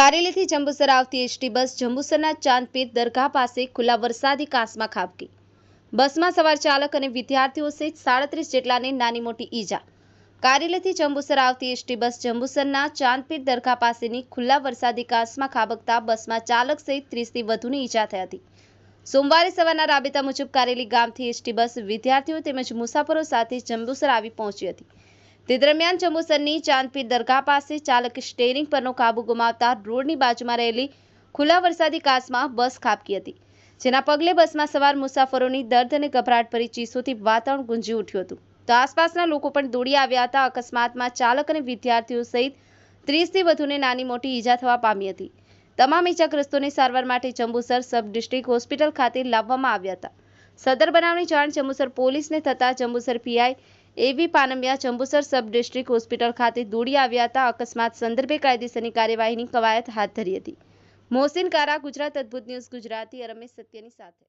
કારેલીથી જંબુસર આવતી ST bus જંબુસરના ચાંદપીર દરગાહ પાસે ખુલ્લા વરસાદી કાંસમાં ખાબકી. બસમાં સવાર ચાલક અને વિદ્યાર્થીઓ સહિત સાડત્રીસ જેટલાને નાની મોટી ઈજા. કારેલીથી જંબુસર આવતી એસટી બસ જંબુસરના ચાંદપીર દરગાહ પાસેની ખુલ્લા વરસાદી કાંસમાં ખાબકતા બસમાં ચાલક સહિત ત્રીસથી વધુની ઈજા થઈ હતી. સોમવારે સવારના રાબેતા મુજબ કારેલી ગામથી એસટી બસ વિદ્યાર્થીઓ તેમજ મુસાફરો સાથે જંબુસર આવી પહોંચી હતી. તે દરમિયાન જંબુસરની ચાંદપીર દરગાહ પાસે ચાલક સ્ટેરિંગ પરનો કાબુ ગુમાવતા રોડની બાજુમાં રહેલી ખુલ્લા વરસાદી કાચમાં બસ ખાબકી હતી, જેના પગલે બસમાં સવાર મુસાફરોની દર્દ અને ગભરાટ ભરી ચીસોથી વાતાવરણ ગુંજી ઉઠ્યું હતું. તો આસપાસના લોકો પણ દોડી આવ્યા હતા. અકસ્માતમાં ચાલક અને વિદ્યાર્થીઓ સહિત ત્રીસથી વધુને નાની મોટી ઈજા થવા પામી હતી. તમામ ઈજાગ્રસ્તોને સારવાર માટે જંબુસર સબ ડિસ્ટ્રિક્ટ હોસ્પિટલ ખાતે લાવવામાં આવ્યા હતા. સદર બનાવની જાણ જંબુસર પોલીસને થતાં Jambusar PI A V Panmiya Jambusar sub district hospital ખાતે દોડી આવ્યા હતા. અકસ્માત સંદર્ભે કાયદેસરની કાર્યવાહીની કવાયત હાથ ધરી હતી. મોહસિન કારા, ગુજરાત અદ્ભુત ન્યૂઝ, ગુજરાતી રમેશ સત્યની સાથે.